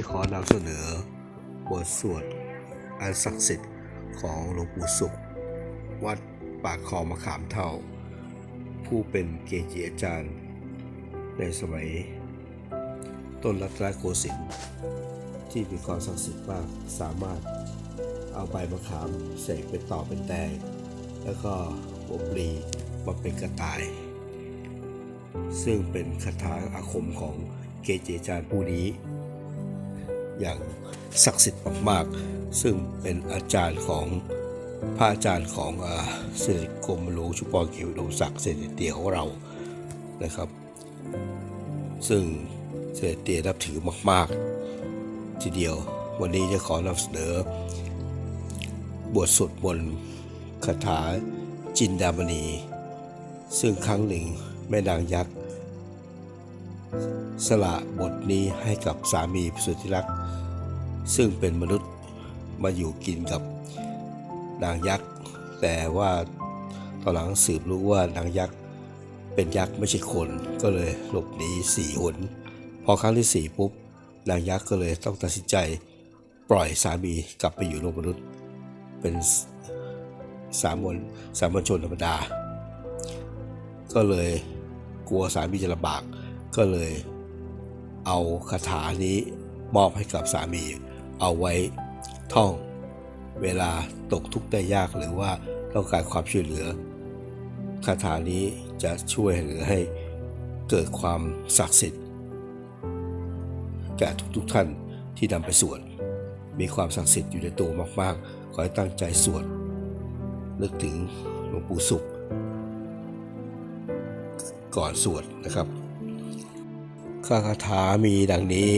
ี้ขอนำเสวดอันศักดิ์สิทธิ์ของหลวงปู่สุข วัดปากคลองมะขามเท่า ผู้เป็นเกจิอาจารย์ ในสมัย ต้นรัตนโกสินทร์ที่มีความศักดิ์สิทธิ์มากสามารถเอาใบมะขามเสกเป็นต่อเป็นแตงแล้วก็หัวปลีมาเป็นกระต่าย ซึ่งเป็นคาถาอาคมของเกจิอาจารย์ผู้นี้ อย่างศักดิ์สิทธิ์มากๆ ซึ่งเป็นอาจารย์ของพระอาจารย์ของอ่าเสด็จกรมหลวงชุปรเกียวอุดมศักดิ์เสด็จเตี่ยของเรานะครับ ซึ่งเสด็จเตี่ยนับถือมาก ๆ ทีเดียววันนี้จะขอนำเสนอบทสวดมนต์คาถาจินดามณี ซึ่งครั้งหนึ่งแม่นางยักษ์ สละบทนี้ให้กับสามีสุดที่รัก ซึ่งเป็นมนุษย์มาอยู่กินกับนางยักษ์ แต่ว่าตอนหลังสืบรู้ว่านางยักษ์เป็นยักษ์ไม่ใช่คนก็เลยหลบหนีสี่หนพอครั้งที่สี่ปุ๊บนางยักษ์ก็เลยต้องตัดสินใจปล่อยสามีกลับไปอยู่โลกมนุษย์ เป็นสามัญสามัญชนธรรมดา ก็เลยกลัวสามีจะลำบาก ก็เลยเอาคาถานี้มอบให้กับสามี เอาไว้ท่องเวลาตกทุกข์ได้ยากหรือว่าต้องการความช่วยเหลือคาถานี้จะช่วยหลือให้เกิดความศักดิ์สิทธิ์แก่ทุกๆท่านที่นำไปสวดมีความศักดิ์สิทธิ์อยู่ในตัวมากๆ ขอให้ตั้งใจสวดนึกถึงหลวงปู่สุข ก่อนสวดนะครับ คาถามีดังนี้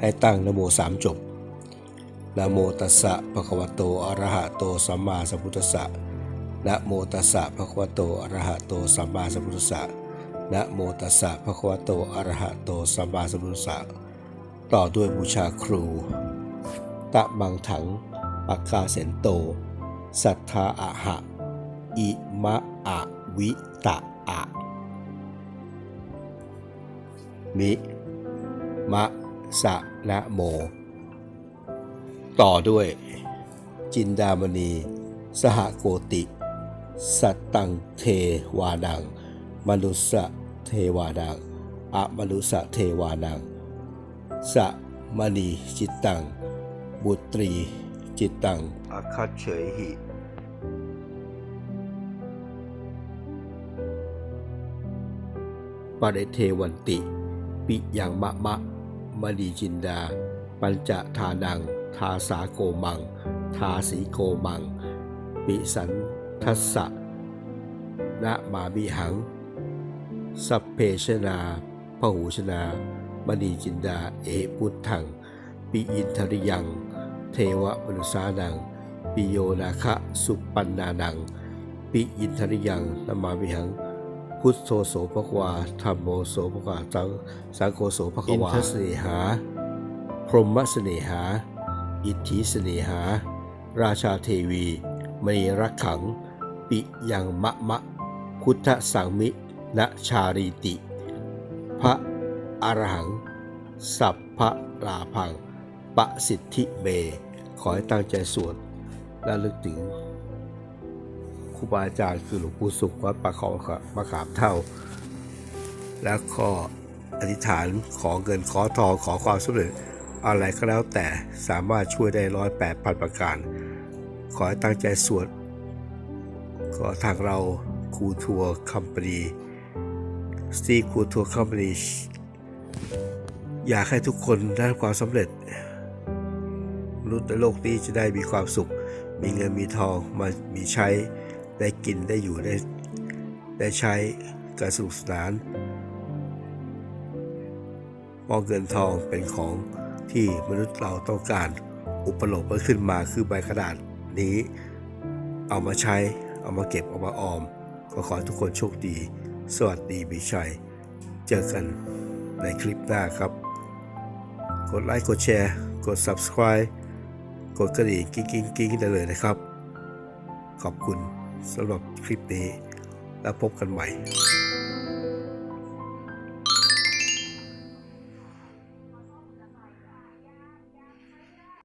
ให้ตั้งนโมสามจบนโมตัสสะภะคะวะโตอะระหะโตสัมมาสัมพุทธัสสะนะโมตัสสะภะคะวะโตอะระหะโตสัมมาสัมพุทธัสสะนะโมตัสสะภะคะวะโตอะระหะโตสัมมาสัมพุทธัสสะต่อด้วยบูชาครู ตะมังถังปากกาเสนโต สัทธาอะหะ อิมะอะวิตะอะ มิมะสะนะโม ต่อด้วย จินดามณี สหโกติ สัตตังเทวานัง มนุสะเทวานังอะมนุสะเทวานัง สะมณีจิตตัง บุตรีจิตตังอาคัตเฉยหิปริเทวันติ ปิยังมะมะมณีจินดา ปัญจทานัง ทาสาโกมัง ทาสีโกมัง ปิสันทัสสะนะมามิหัง สัพเพชนาพหูชนามณีจินดา เอพุทธัง ปิอินทริยัง เทวมนุสานัง ปิโยนาคะสุปันนานัง ปิอินทริยังนามามิหัง พุทโธโสภควาธรรมโมโสภควาจังสังโฆโสภควา อินทเสเนหา พรหมเสเนหา อิทธิเสเนหา ราชาเทวีมณีรักขัง ปิยังมะมะ พุทธสังมิณชารีติ พระอรหัง สัพพะลาพังปะสิทธิเม ขอให้ตั้งใจสวดและลึกถึง ครูบาอาจารย์คือหลวงปู่สุขวัดปากคลองมะขามเท่า แล้วก็อธิษฐานขอเงินขอทองขอความสำเร็จอะไรก็แล้วแต่สามารถช่วยได้ร้อยแปดพันประการ ขอให้ตั้งใจสวดขอทางเราครูทัวร์คัมปานีสตีครูทัวร์คัมปานีอยากให้ทุกคนได้รับความสำเร็จมนุษย์ในโลกนี้จะได้มีความสุข มีเงินมีทองมามีใช้ ได้กินได้อยู่ได้ได้ใช้การสนุกสนานมองเงินทองเป็นของที่มนุษย์เราต้องการอุปโลกมันขึ้นมาคือใบกระดาษนี้ เอามาใช้เอามาเก็บเอามาออม ก็ขอทุกคนโชคดี สวัสดีมีชัย เจอกันในคลิปหน้าครับ กดไลค์กดแชร์ กด subscribe กดกระดิ่งกิ๊งกิ๊งกิ๊งได้เลยนะครับ ขอบคุณ สำหรับคลิปนี้ แล้วพบกันใหม่